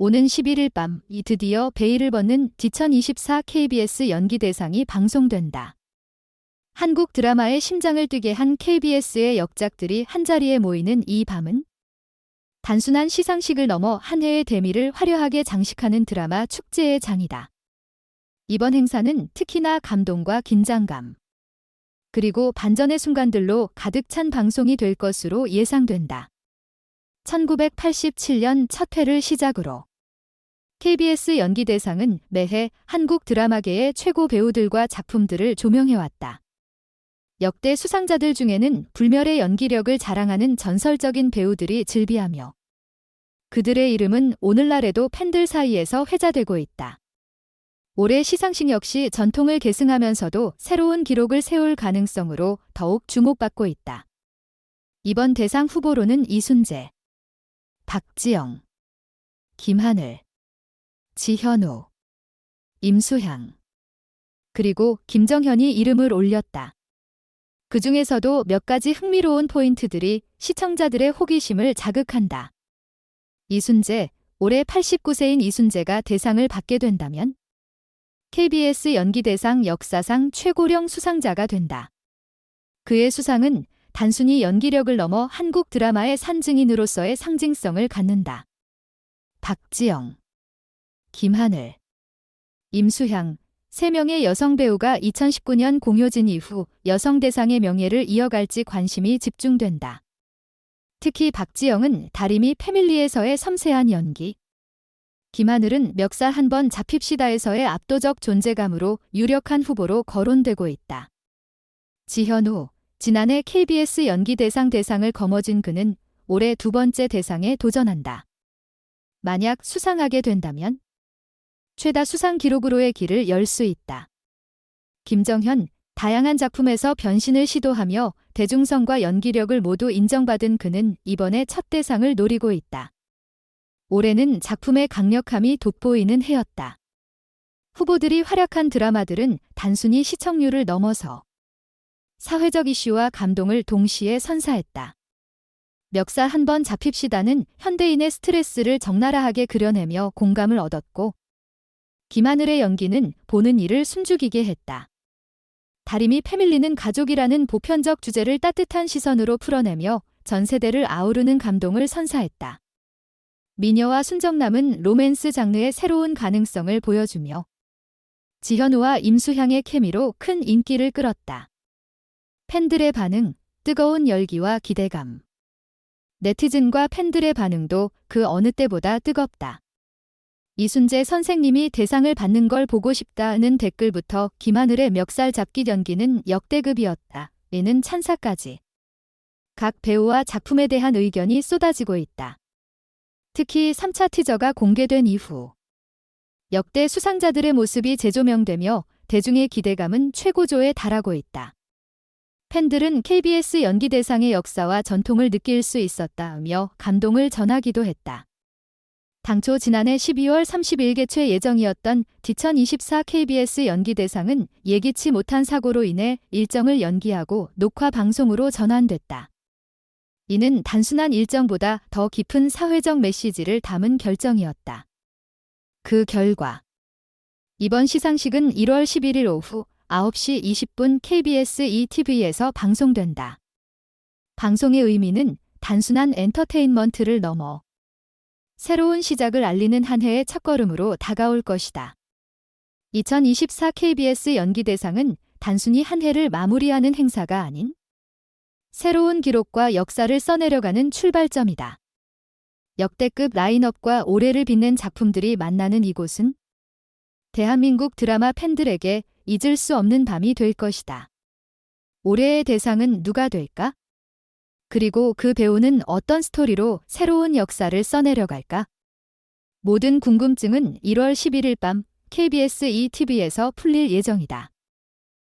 오는 11일 밤, 이 드디어 베일을 벗는 2024 KBS 연기 대상이 방송된다. 한국 드라마의 심장을 뛰게 한 KBS의 역작들이 한자리에 모이는 이 밤은 단순한 시상식을 넘어 한 해의 대미를 화려하게 장식하는 드라마 축제의 장이다. 이번 행사는 특히나 감동과 긴장감, 그리고 반전의 순간들로 가득 찬 방송이 될 것으로 예상된다. 1987년 첫 회를 시작으로 KBS 연기대상은 매해 한국 드라마계의 최고 배우들과 작품들을 조명해왔다. 역대 수상자들 중에는 불멸의 연기력을 자랑하는 전설적인 배우들이 즐비하며 그들의 이름은 오늘날에도 팬들 사이에서 회자되고 있다. 올해 시상식 역시 전통을 계승하면서도 새로운 기록을 세울 가능성으로 더욱 주목받고 있다. 이번 대상 후보로는 이순재, 박지영, 김하늘, 지현우, 임수향, 그리고 김정현이 이름을 올렸다. 그 중에서도 몇 가지 흥미로운 포인트들이 시청자들의 호기심을 자극한다. 이순재, 올해 89세인 이순재가 대상을 받게 된다면 KBS 연기대상 역사상 최고령 수상자가 된다. 그의 수상은 단순히 연기력을 넘어 한국 드라마의 산증인으로서의 상징성을 갖는다. 박지영, 김하늘, 임수향, 세 명의 여성 배우가 2019년 공효진 이후 여성 대상의 명예를 이어갈지 관심이 집중된다. 특히 박지영은 다리미 패밀리에서의 섬세한 연기, 김하늘은 멱살 한 번 잡힙시다에서의 압도적 존재감으로 유력한 후보로 거론되고 있다. 지현우, 지난해 KBS 연기대상 대상을 거머쥔 그는 올해 두 번째 대상에 도전한다. 만약 수상하게 된다면 최다 수상 기록으로의 길을 열 수 있다. 김정현, 다양한 작품에서 변신을 시도하며 대중성과 연기력을 모두 인정받은 그는 이번에 첫 대상을 노리고 있다. 올해는 작품의 강력함이 돋보이는 해였다. 후보들이 활약한 드라마들은 단순히 시청률을 넘어서 사회적 이슈와 감동을 동시에 선사했다. 멱살 한번 잡힙시다는 현대인의 스트레스를 적나라하게 그려내며 공감을 얻었고, 김하늘의 연기는 보는 이를 숨죽이게 했다. 다리미 패밀리는 가족이라는 보편적 주제를 따뜻한 시선으로 풀어내며 전 세대를 아우르는 감동을 선사했다. 미녀와 순정남은 로맨스 장르의 새로운 가능성을 보여주며 지현우와 임수향의 케미로 큰 인기를 끌었다. 팬들의 반응, 뜨거운 열기와 기대감. 네티즌과 팬들의 반응도 그 어느 때보다 뜨겁다. 이순재 선생님이 대상을 받는 걸 보고 싶다는 댓글부터 김하늘의 멱살 잡기 연기는 역대급이었다. 이는 찬사까지. 각 배우와 작품에 대한 의견이 쏟아지고 있다. 특히 3차 티저가 공개된 이후 역대 수상자들의 모습이 재조명되며 대중의 기대감은 최고조에 달하고 있다. 팬들은 KBS 연기 대상의 역사와 전통을 느낄 수 있었다며 감동을 전하기도 했다. 당초 지난해 12월 30일 개최 예정이었던 2024 KBS 연기 대상은 예기치 못한 사고로 인해 일정을 연기하고 녹화 방송으로 전환됐다. 이는 단순한 일정보다 더 깊은 사회적 메시지를 담은 결정이었다. 그 결과 이번 시상식은 1월 11일 오후 9시 20분 KBS ETV에서 방송된다. 방송의 의미는 단순한 엔터테인먼트를 넘어 새로운 시작을 알리는 한 해의 첫걸음으로 다가올 것이다. 2024 KBS 연기대상은 단순히 한 해를 마무리하는 행사가 아닌 새로운 기록과 역사를 써내려가는 출발점이다. 역대급 라인업과 올해를 빛낸 작품들이 만나는 이곳은 대한민국 드라마 팬들에게 잊을 수 없는 밤이 될 것이다. 올해의 대상은 누가 될까? 그리고 그 배우는 어떤 스토리로 새로운 역사를 써내려갈까? 모든 궁금증은 1월 11일 밤 KBS ETV에서 풀릴 예정이다.